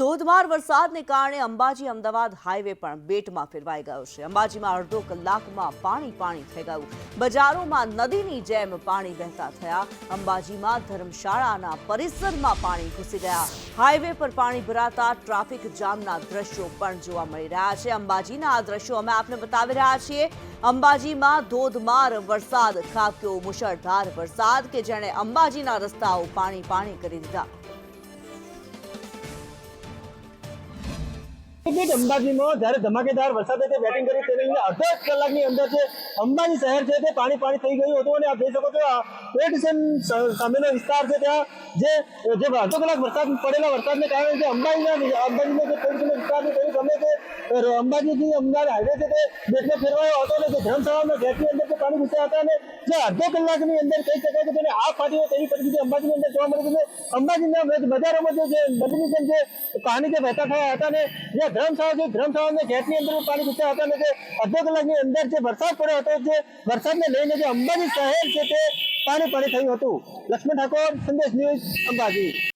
ધોધમાર વરસાદને કારણે અંબાજી અમદાવાદ હાઈવે પણ બેટમાં ફેરવાઈ ગયો છે. અંબાજીમાં અડધો કલાકમાં પાણી પાણી થઈ ગયું. બજારોમાં નદીની જેમ પાણી વહેતા થયા. અંબાજીમાં ધર્મશાળાના પરિસરમાં પાણી ઘૂસી ગયા. હાઈવે પર પાણી ભરાતા ટ્રાફિક જામના દ્રશ્યો પણ જોવા મળી રહ્યા છે. અંબાજીના આ દ્રશ્યો અમે આપને બતાવી રહ્યા છીએ. અંબાજીમાં ધોધમાર વરસાદ, ખાબક્યો મુશળધાર વરસાદ કે જેણે અંબાજીના રસ્તાઓ પાણી પાણી કરી દીધા. અંબાજીમાં જ્યારે ધમાકેદાર વરસાદે તે બેટિંગ કરી, તેને અડધો કલાકની અંદર છે અંબાજી શહેર છે તે પાણી પાણી થઈ ગયું હતું અને આપ જોઈ શકો છો આ પેટસન સામેનો વિસ્તાર છે ત્યાં જે જે અડધો કલાક વરસાદ પડેલા વરસાદને કારણે જે અંબાજીના અંબાજીથી અમદાવાદ હાઈવે છે તે બેટને ફેરવાયો હતો ને તે ધર્મશાળાના ગેટની અંદર જે પાણી ઘૂસ્યા હતા ને, જે અડધો કલાકની અંદર કહી શકાય કે તેને આ ફાટીઓ તેવી પરિસ્થિતિ અંબાજીની અંદર જોવા મળી છે અંબાજીના બજારોમાં જે જેમ જે પાણી જે વહેતા થયા હતા ને જે ધર્મશાળા છે ધર્મશાળાના ગેટની અંદર પાણી ઘૂસ્યા હતા ને તે અડધો કલાકની અંદર જે વરસાદ પડ્યો હતો, જે વરસાદને લઈને જે અંબાજી શહેર છે તે પાણી પાણી થયું હતું. લક્ષ્મણ ઠાકોર, સંદેશ ન્યૂઝ અંબાજી.